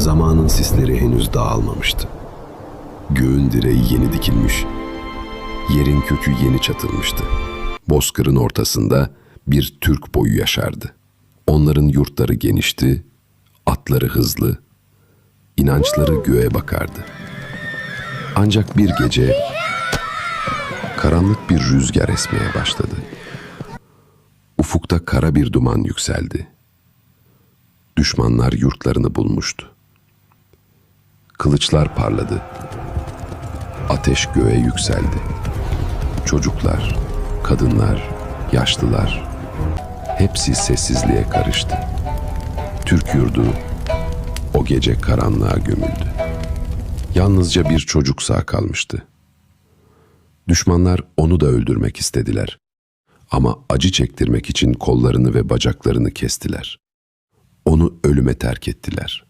Zamanın sisleri henüz dağılmamıştı. Göğün direği yeni dikilmiş, yerin kökü yeni çatılmıştı. Bozkır'ın ortasında bir Türk boyu yaşardı. Onların yurtları genişti, atları hızlı, inançları göğe bakardı. Ancak bir gece karanlık bir rüzgar esmeye başladı. Ufukta kara bir duman yükseldi. Düşmanlar yurtlarını bulmuştu. Kılıçlar parladı. Ateş göğe yükseldi. Çocuklar, kadınlar, yaşlılar hepsi sessizliğe karıştı. Türk yurdu o gece karanlığa gömüldü. Yalnızca bir çocuk sağ kalmıştı. Düşmanlar onu da öldürmek istediler. Ama acı çektirmek için kollarını ve bacaklarını kestiler. Onu ölüme terk ettiler.